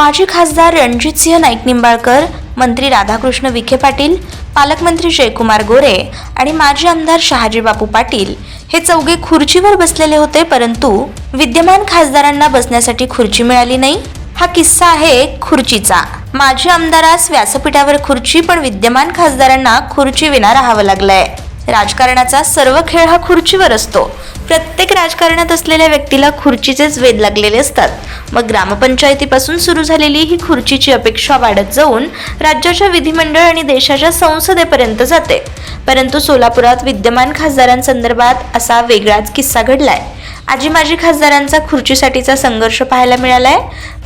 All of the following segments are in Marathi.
माजी खासदार रणजितसिंह नाईक निंबाळकर मंत्री राधाकृष्ण विखे पाटील पालकमंत्री जयकुमार गोरे आणि माजी आमदार शहाजी बापू पाटील हे चौघे खुर्चीवर बसलेले होते परंतु विद्यमान खासदारांना बसण्यासाठी खुर्ची मिळाली नाही. हा किस्सा आहे खुर्चीचा. माजी आमदारास व्यासपीठावर खुर्ची पण विद्यमान खासदारांना खुर्ची विना राहावं लागलंय. राजकारणाचा सर्व खेळ हा खुर्चीवर असतो. प्रत्येक राजकारणात असलेल्या व्यक्तीला खुर्चीचेच वेध लागलेले असतात. मग ग्रामपंचायतीपासून सुरू झालेली ही खुर्चीची अपेक्षा वाढत जाऊन राज्याच्या विधिमंडळ आणि देशाच्या संसदेपर्यंत जाते. परंतु सोलापुरात विद्यमान खासदारांसंदर्भात असा वेगळाच किस्सा घडलाय. आजी माजी खासदारांचा खुर्चीसाठीचा संघर्ष पाहायला मिळालाय.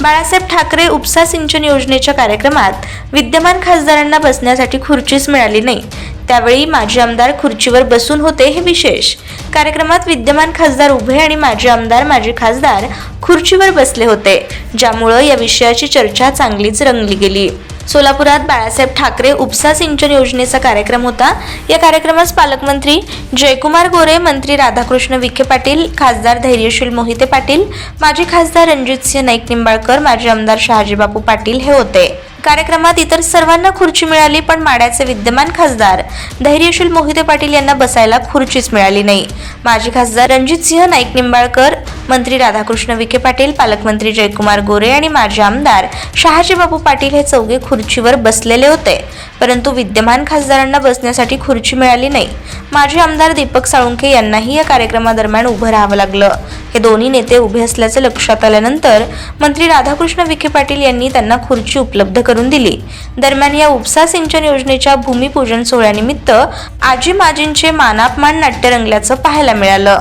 बाळासाहेब ठाकरे उपसा सिंचन योजनेच्या कार्यक्रमात विद्यमान खासदारांना बसण्यासाठी खुर्चीच मिळाली नाही. त्यावेळी माजी आमदार खुर्चीवर बसून होते हे विशेष. कार्यक्रमात विद्यमान खासदार उभे आणि माजी आमदार माजी खासदार खुर्चीवर बसले होते ज्यामुळं या विषयाची चर्चा चांगलीच रंगली गेली. सोलापुरात बाळासाहेब ठाकरे उपसा सिंचन योजनेचा कार्यक्रम होता. या कार्यक्रमास पालकमंत्री जयकुमार गोरे मंत्री राधाकृष्ण विखे पाटील खासदार धैर्यशील मोहिते पाटील माजी खासदार रणजितसिंह नाईक निंबाळकर माजी आमदार शहाजीबापू पाटील हे होते. कार्यक्रमात इतर सर्वांना खुर्ची मिळाली पण माड्याचे विद्यमान खासदार धैर्यशील मोहिते पाटील यांना बसायला खुर्चीच मिळाली नाही. माजी खासदार रणजितसिंह नाईक निंबाळकर मंत्री राधाकृष्ण विखे पाटील पालकमंत्री जयकुमार गोरे आणि माजी आमदार शहाजीबाबू पाटील हे चौघे खुर्चीवर बसलेले होते. परंतु विद्यमान खासदारांना बसण्यासाठी खुर्ची मिळाली नाही. माजी आमदार दीपक साळुंखे यांनाही या कार्यक्रमादरम्यान उभं राहावं लागलं. हे दोन्ही नेते उभे असल्याचे लक्षात आल्यानंतर मंत्री राधाकृष्ण विखे पाटील यांनी त्यांना खुर्ची उपलब्ध करून दिली. दरम्यान या उपसा सिंचन योजनेच्या भूमिपूजन सोहळ्यानिमित्त आजी माजींचे मानापमान नाट्य रंगल्याचं पाहायला मिळालं.